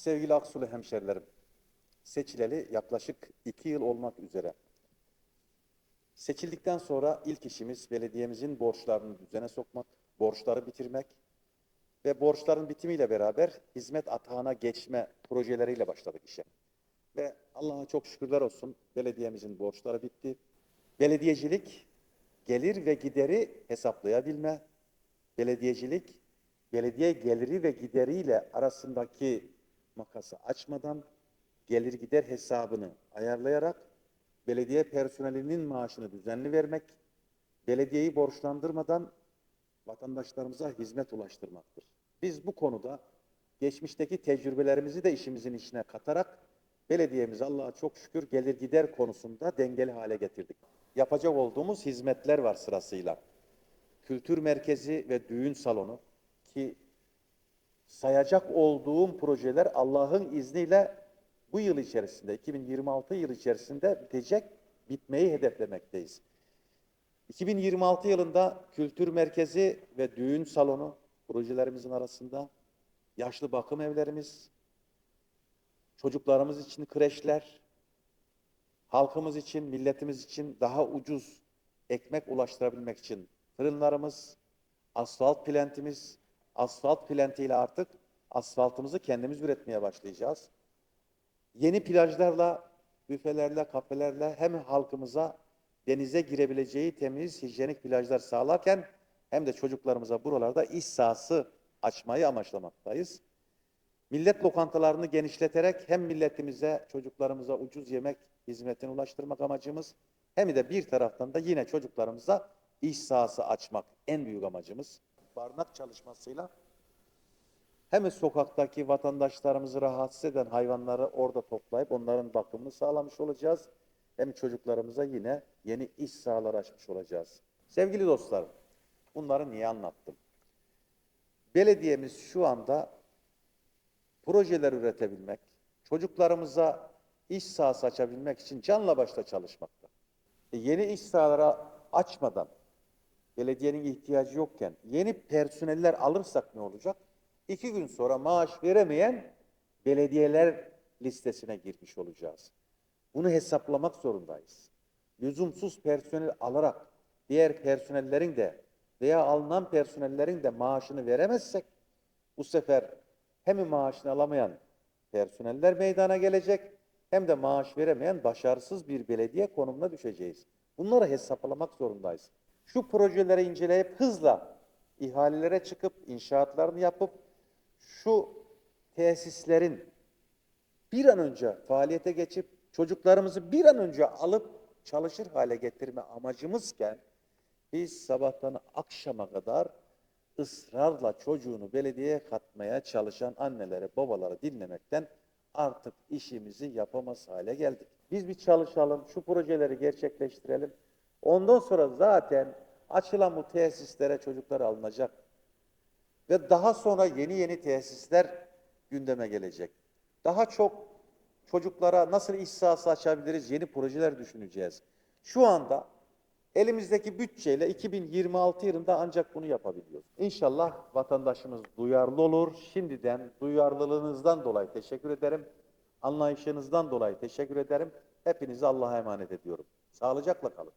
Sevgili Aksulu hemşerilerim, seçileli yaklaşık iki yıl olmak üzere. Seçildikten sonra ilk işimiz belediyemizin borçlarını düzene sokmak, borçları bitirmek ve borçların bitimiyle beraber hizmet atağına geçme projeleriyle başladık işe. Ve Allah'a çok şükürler olsun belediyemizin borçları bitti. Belediyecilik gelir ve gideri hesaplayabilme, belediyecilik belediye geliri ve gideriyle arasındaki makası açmadan gelir gider hesabını ayarlayarak belediye personelinin maaşını düzenli vermek, belediyeyi borçlandırmadan vatandaşlarımıza hizmet ulaştırmaktır. Biz bu konuda geçmişteki tecrübelerimizi de işimizin içine katarak belediyemizi Allah'a çok şükür gelir gider konusunda dengeli hale getirdik. Yapacak olduğumuz hizmetler var sırasıyla. Kültür merkezi ve düğün salonu ki sayacak olduğum projeler Allah'ın izniyle bu yıl içerisinde, 2026 yıl içerisinde bitecek, bitmeyi hedeflemekteyiz. 2026 yılında kültür merkezi ve düğün salonu projelerimizin arasında yaşlı bakım evlerimiz, çocuklarımız için kreşler, halkımız için, milletimiz için daha ucuz ekmek ulaştırabilmek için fırınlarımız, asfalt plantimiz, asfalt plantiyle artık asfaltımızı kendimiz üretmeye başlayacağız. Yeni plajlarla, büfelerle, kafelerle hem halkımıza denize girebileceği temiz, hijyenik plajlar sağlarken hem de çocuklarımıza buralarda iş sahası açmayı amaçlamaktayız. Millet lokantalarını genişleterek hem milletimize, çocuklarımıza ucuz yemek hizmetini ulaştırmak amacımız hem de bir taraftan da yine çocuklarımıza iş sahası açmak en büyük amacımız. Barınak çalışmasıyla hem sokaktaki vatandaşlarımızı rahatsız eden hayvanları orada toplayıp onların bakımını sağlamış olacağız. Hem çocuklarımıza yine yeni iş sahaları açmış olacağız. Sevgili dostlarım, bunları niye anlattım? Belediyemiz şu anda projeler üretebilmek, çocuklarımıza iş sahası açabilmek için canla başla çalışmakta. E, yeni iş sahaları açmadan, belediyenin ihtiyacı yokken yeni personeller alırsak ne olacak? İki gün sonra maaş veremeyen belediyeler listesine girmiş olacağız. Bunu hesaplamak zorundayız. Lüzumsuz personel alarak diğer personellerin de veya alınan personellerin de maaşını veremezsek bu sefer hem maaşını alamayan personeller meydana gelecek hem de maaş veremeyen başarısız bir belediye konumuna düşeceğiz. Bunları hesaplamak zorundayız. Şu projeleri inceleyip hızla ihalelere çıkıp inşaatlarını yapıp şu tesislerin bir an önce faaliyete geçip çocuklarımızı bir an önce alıp çalışır hale getirme amacımızken biz sabahtan akşama kadar ısrarla çocuğunu belediyeye katmaya çalışan annelere, babaları dinlemekten artık işimizi yapamaz hale geldik. Biz bir çalışalım, şu projeleri gerçekleştirelim. Ondan sonra zaten açılan bu tesislere çocuklar alınacak. Ve daha sonra yeni yeni tesisler gündeme gelecek. Daha çok çocuklara nasıl iş sahası açabiliriz, yeni projeler düşüneceğiz. Şu anda elimizdeki bütçeyle 2026 yılında ancak bunu yapabiliyoruz. İnşallah vatandaşımız duyarlı olur. Şimdiden duyarlılığınızdan dolayı teşekkür ederim. Anlayışınızdan dolayı teşekkür ederim. Hepinizi Allah'a emanet ediyorum. Sağlıcakla kalın.